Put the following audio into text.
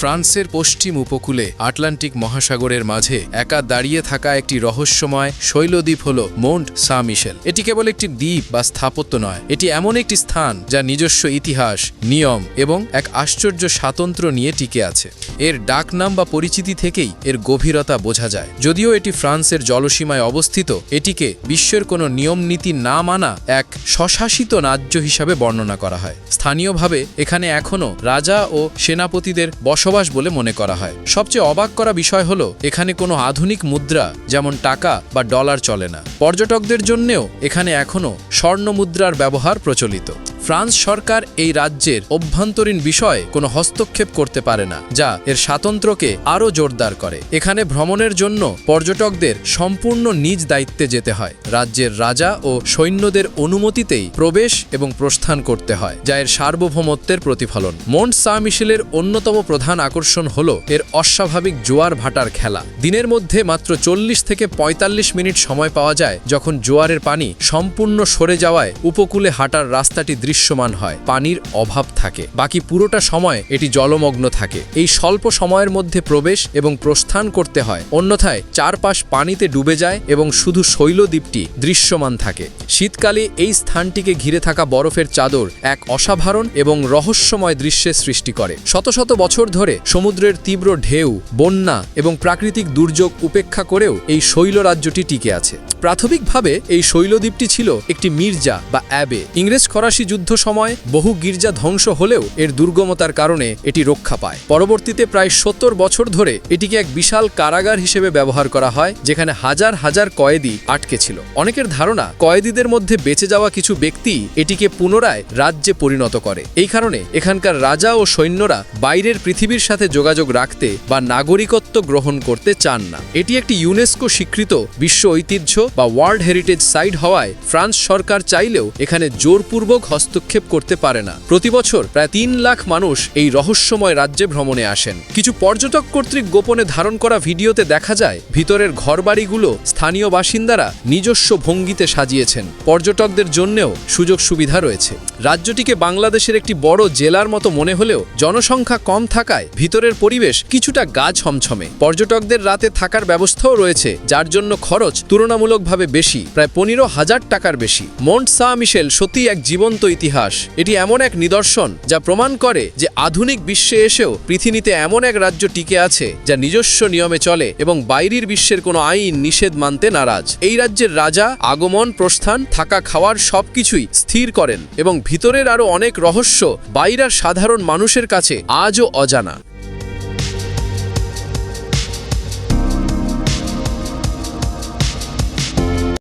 ফ্রান্সের পশ্চিম উপকূলে আটলান্টিক মহাসাগরের মাঝে একা দাঁড়িয়ে থাকা একটি রহস্যময় শৈলদ্বীপ হল মোন্ট সা মিশেল এটি কেবল একটি দ্বীপ বা স্থাপত্য নয়, এটি এমন একটি স্থান যা নিজস্ব ইতিহাস, নিয়ম এবং এক আশ্চর্য স্বাতন্ত্র্য নিয়ে টিকে আছে। এর ডাকনাম বা পরিচিতি থেকেই এর গভীরতা বোঝা যায়। যদিও এটি ফ্রান্সের জলসীমায় অবস্থিত, এটিকে বিশ্বের কোনো নিয়ম নীতি না মানা এক স্বশাসিত রাজ্য হিসাবে বর্ণনা করা হয়। স্থানীয়ভাবে এখানে এখনও রাজা ও সেনাপতিদের বসবাস বলে মনে করা হয়। সবচেয়ে অবাক করা বিষয় হল, এখানে কোনো আধুনিক মুদ্রা, যেমন টাকা বা ডলার চলে না। পর্যটকদের জন্যেও এখানে এখনও স্বর্ণ মুদ্রার ব্যবহার প্রচলিত। ফ্রান্স সরকার এই রাজ্যের অভ্যন্তরীণ বিষয়ে কোনো হস্তক্ষেপ করতে পারে না, যা এর স্বাতন্ত্র্যকে আরও জোরদার করে। এখানে ভ্রমণের জন্য পর্যটকদের সম্পূর্ণ নিজ দায়িত্বে যেতে হয়। রাজ্যের রাজা ও সৈন্যদের অনুমতিতেই প্রবেশ এবং প্রস্থান করতে হয়, যা এর সার্বভৌমত্বের প্রতিফলন। মন্ট সা মিশেলের অন্যতম প্রধান আকর্ষণ হল এর অস্বাভাবিক জোয়ার ভাটার খেলা। দিনের মধ্যে মাত্র চল্লিশ থেকে ৪৫ মিনিট সময় পাওয়া যায় যখন জোয়ারের পানি সম্পূর্ণ সরে যাওয়ায় উপকূলে হাঁটার রাস্তাটি দৃশ্যমান হয়, পানির অভাব থাকে। বাকি পুরোটা সময় এটি জলমগ্ন থাকে। এই স্বল্প সময়ের মধ্যে প্রবেশ এবং প্রস্থান করতে হয়। অন্যথায় চারপাশ পানিতে ডুবে যায় এবং শুধু শৈলদ্বীপটি দৃশ্যমান থাকে। শীতকালে এই স্থানটিকে ঘিরে থাকা বরফের চাদর এক অসাধারণ এবং রহস্যময় দৃশ্যের সৃষ্টি করে। শত শত বছর ধরে সমুদ্রের তীব্র ঢেউ, বন্যা এবং প্রাকৃতিক দুর্যোগ উপেক্ষা করেও এই শৈল রাজ্যটি টিকে আছে। প্রাথমিকভাবে এই শৈলদ্বীপটি ছিল একটি মির্জা বা অ্যাবে। ইংরেজ ফরাসি যুদ্ধ সময় বহু গির্জা ধ্বংস হলেও এর দুর্গমতার কারণে এটি রক্ষা পায়। পরবর্তীতে প্রায় সত্তর বছর ধরে এটিকে এক বিশাল কারাগার হিসেবে ব্যবহার করা হয়, যেখানে হাজার হাজার কয়েদি আটকে ছিল। অনেকের ধারণা, কয়েদিদের মধ্যে বেঁচে যাওয়া কিছু ব্যক্তি এটিকে পুনরায় রাজ্যে পরিণত করে। এই কারণে এখানকার রাজা ও সৈন্যরা বাইরের পৃথিবীর সাথে যোগাযোগ রাখতে বা নাগরিকত্ব গ্রহণ করতে চান না। এটি একটি ইউনেস্কো স্বীকৃত বিশ্ব ঐতিহ্য বা ওয়ার্ল্ড হেরিটেজ সাইট হওয়ায় ফ্রান্স সরকার চাইলেও এখানে জোরপূর্বক হস্তক্ষেপ করতে পারে না। প্রতি বছর প্রায় তিন লাখ মানুষ এই রহস্যময় রাজ্যে ভ্রমণে আসেন। কিছু পর্যটক কর্তৃক গোপনে ধারণ করা ভিডিওতে দেখা যায়, ভিতরের ঘরবাড়িগুলো স্থানীয় বাসিন্দারা নিজস্ব ভঙ্গিতে সাজিয়েছেন। পর্যটকদের জন্যেও সুযোগ সুবিধা রয়েছে। রাজ্যটিকে বাংলাদেশের একটি বড় জেলার মতো মনে হলেও জনসংখ্যা কম থাকায় ভিতরের পরিবেশ কিছুটা গা ছমছমে। পর্যটকদের রাতে থাকার ব্যবস্থাও রয়েছে, যার জন্য খরচ তুলনামূলকভাবে বেশি, প্রায় পনেরো হাজার টাকার বেশি। মন্ট সা মিশেল সত্যি এক জীবন্ত ইতিহাস। এটি এমন এক নিদর্শন যা প্রমাণ করে যে আধুনিক বিশ্বে এসেও পৃথিবীতে এমন এক রাজ্য টিকে আছে যা নিজস্ব নিয়মে চলে এবং বাইরের বিশ্বের কোনো আইন নিষেধ মানতে নারাজ। এই রাজ্যের রাজা, আগমন, প্রস্থান, থাকা খাওয়ার সবকিছুই স্থির করেন এবং ভিতরের আরও অনেক রহস্য বাইরের সাধারণ মানুষের কাছে আজও অজানা।